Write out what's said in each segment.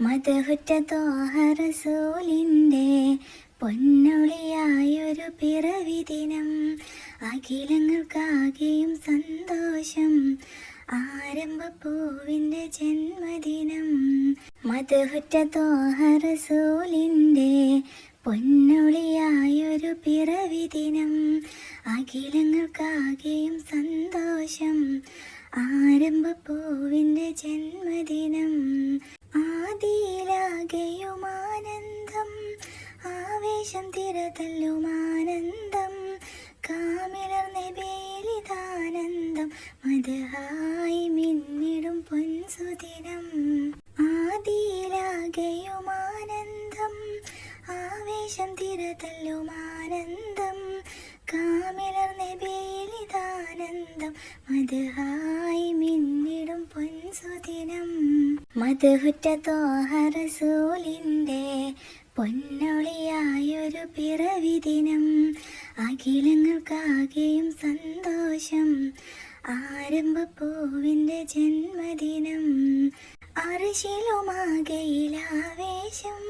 മതഹുറ്റത്തോഹറസൂലിന്റെ പൊന്നൊളിയായൊരു പിറവി ദിനം അഖിലങ്ങൾക്കാകെയും സന്തോഷം. ആരംഭപ്പൂവിന്റെ ജന്മദിനം. മതഹുറ്റത്തോഹറസൂലിന്റെ പൊന്നൊളിയായൊരു പിറവി ദിനം അഖിലങ്ങൾക്കാകെയും സന്തോഷം. ആരംഭപ്പൂവിന്റെ ജന്മദിനം. പൊൻസുദിനം ആദിയിലാകെയും ആവേശം തിരതല്ലുമാനന്ദം. കാമിലർ നബേലിതാനന്ദം മതഹായി മിന്നിടും പൊൻസുദിനം. മതഹുറ്റത്തോഹറസൂലിന്റെ പൊന്നൊളിയായൊരു പിറവി ദിനം അഖിലങ്ങൾക്കാകെയും സന്തോഷം. ആരംഭപ്പൂവിന്റെ ജന്മദിനം അറിശിലുമാകയിലാവേശം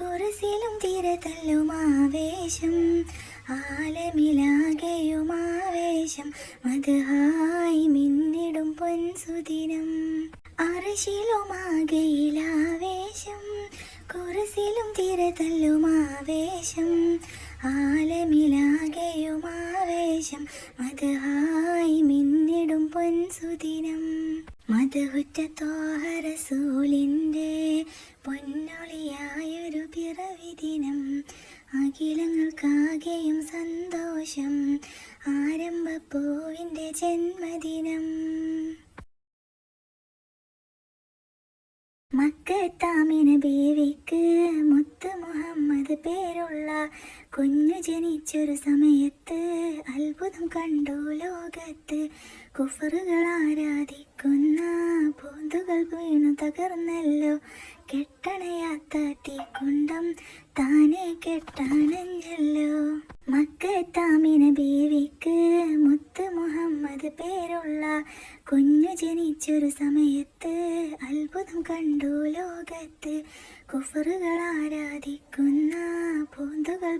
കുറിസിലും ആലമിലാകയും ആവേശം മധുഹായി മിന്നിടും പൊൻസുദിനം. അറിശിലുമാകയിലാവേശം കുറിസിലും തിരതല്ലുമാവേശം അത് ഹായി മിന്നിടും പൊൻസുദിനം മധുഹുറ്റത്തോഹറസൂലിന്റെ പൊന്നൊളിയായൊരു പിറവി ദിനം അഖിലങ്ങൾക്കാകെയും സന്തോഷം ആരംഭപ്പൂവിന്റെ ജന്മദിനം. മക്കത്താമിന ബേവിക്ക് മുത്ത് മുഹമ്മദ് പേരുള്ള കുഞ്ഞു ജനിച്ചൊരു സമയത്ത് അത്ഭുതം കണ്ടു ലോകത്ത് കുഫറുകൾ ആരാധിക്കുന്ന പൂന്തുകൾ വീണു തകർന്നല്ലോ. കെട്ടണയാത്ത തീക്കുണ്ടം താനെ കെട്ടണഞ്ഞല്ലോ മക്കത്താമിന ബീവിക്ക് മുത്ത് മുഹമ്മദ് പേരുള്ള കുഞ്ഞു ജനിച്ചൊരു സമയത്ത് അത്ഭുതം കണ്ടു ലോകത്ത് കുഫറുകൾ ആരാധിക്കുന്ന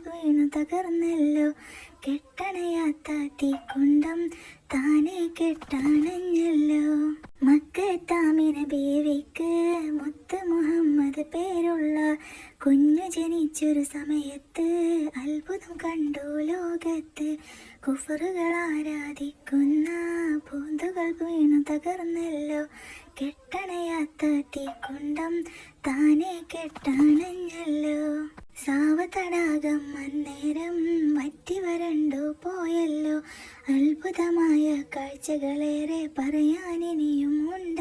വീണു തകർന്നല്ലോ. കെട്ടണയാത്ത തീക്കുണ്ടം താനെ കെട്ടണഞ്ഞല്ലോ മക്കത്താമിന ബേവിക്ക് മുത്ത് മുഹമ്മദ് പേരുള്ള കുഞ്ഞു ജനിച്ചൊരു സമയത്ത് അത്ഭുതം കണ്ടു ലോകത്ത്. കുഫറുകൾ ആരാധിക്കുന്ന പൂന്തുകൾ വീണു തകർന്നല്ലോ. കെട്ടണയാത്ത തീക്കുണ്ടം താനെ കെട്ടണഞ്ഞല്ലോ. സാവതടാകം അന്നേരം വറ്റി വരണ്ടു പോയല്ലോ. അത്ഭുതമായ കാഴ്ചകളേറെ പറയാനിനിയും ഉണ്ടല്ലോ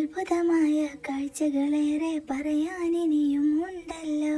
അത്ഭുതമായ കാഴ്ചകളേറെ പറയാനിനിയും ഉണ്ടല്ലോ